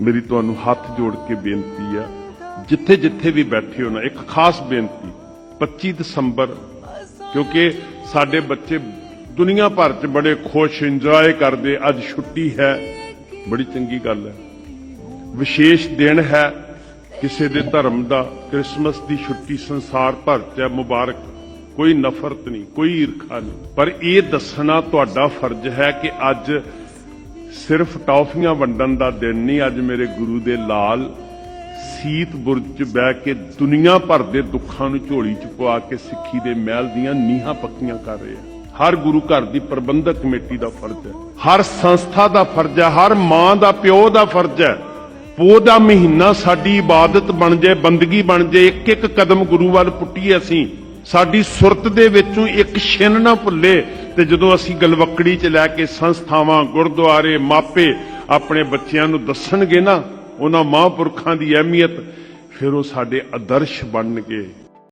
ਮੇਰੀ ਤੁਹਾਨੂੰ ਹੱਥ ਜੋੜ ਕੇ ਬੇਨਤੀ ਆ, ਜਿੱਥੇ ਜਿੱਥੇ ਵੀ ਬੈਠੇ ਹੋ ਨਾ, ਇੱਕ ਖਾਸ ਬੇਨਤੀ 25 ਦਸੰਬਰ, ਕਿਉਂਕਿ ਸਾਡੇ ਬੱਚੇ ਦੁਨੀਆ ਭਰ 'ਚ ਬੜੇ ਖੁਸ਼ ਇੰਜੋਏ ਕਰਦੇ, ਅੱਜ ਛੁੱਟੀ ਹੈ। ਬੜੀ ਚੰਗੀ ਗੱਲ ਹੈ। ਵਿਸ਼ੇਸ਼ ਦਿਨ ਹੈ ਕਿਸੇ ਦੇ ਧਰਮ ਦਾ, ਕ੍ਰਿਸਮਸ ਦੀ ਛੁੱਟੀ ਸੰਸਾਰ ਭਰ 'ਚ ਹੈ, ਮੁਬਾਰਕ, ਕੋਈ ਨਫ਼ਰਤ ਨਹੀਂ, ਕੋਈ ਈਰਖਾ ਨਹੀਂ। ਪਰ ਇਹ ਦੱਸਣਾ ਤੁਹਾਡਾ ਫਰਜ਼ ਹੈ ਕਿ ਅੱਜ ਸਿਰਫ ਟੌਫੀਆਂ ਵੰਡਣ ਦਾ ਦਿਨ ਨਹੀਂ, ਅੱਜ ਮੇਰੇ ਗੁਰੂ ਦੇ ਲਾਲ ਸੀਤ ਬੁਰਜ 'ਚ ਬਹਿ ਕੇ ਦੁਨੀਆ ਭਰ ਦੇ ਦੁੱਖਾਂ ਨੂੰ ਝੋਲੀ 'ਚ ਪਵਾ ਕੇ ਸਿੱਖੀ ਦੇ ਮਹਿਲ ਦੀਆਂ ਨੀਹਾਂ ਪੱਕੀਆਂ ਕਰ ਰਹੇ। ਆ ਹਰ ਗੁਰੂ ਘਰ ਦੀ ਪ੍ਰਬੰਧਕ ਕਮੇਟੀ ਦਾ ਫਰਜ਼ ਹੈ। ਹਰ ਸੰਸਥਾ ਦਾ ਫਰਜ਼ ਹੈ। ਹਰ ਮਾਂ ਦਾ, ਪਿਓ ਦਾ ਫਰਜ਼ ਹੈ। ਪੋ ਦਾ ਮਹੀਨਾ ਸਾਡੀ ਇਬਾਦਤ ਬਣ ਜਾਏ, ਬੰਦਗੀ ਬਣ ਜਾਏ ਇੱਕ ਇੱਕ ਕਦਮ ਗੁਰੂ ਵੱਲ ਪੁੱਟੀਏ ਅਸੀਂ, ਸਾਡੀ ਸੁਰਤ ਦੇ ਵਿੱਚੋਂ ਇੱਕ ਛਿਨ ਨਾ ਭੁੱਲੇ ਤੇ ਜਦੋਂ ਅਸੀਂ ਗਲਵਕੜੀ 'ਚ ਲੈ ਕੇ ਸੰਸਥਾਵਾਂ, ਗੁਰਦੁਆਰੇ, ਮਾਪੇ ਆਪਣੇ ਬੱਚਿਆਂ ਨੂੰ ਦੱਸਣਗੇ ਨਾ, ਉਹਨਾਂ ਮਹਾਂਪੁਰਖਾਂ ਦੀ ਅਹਿਮੀਅਤ, ਫਿਰ ਉਹ ਸਾਡੇ ਆਦਰਸ਼ ਬਣਨਗੇ।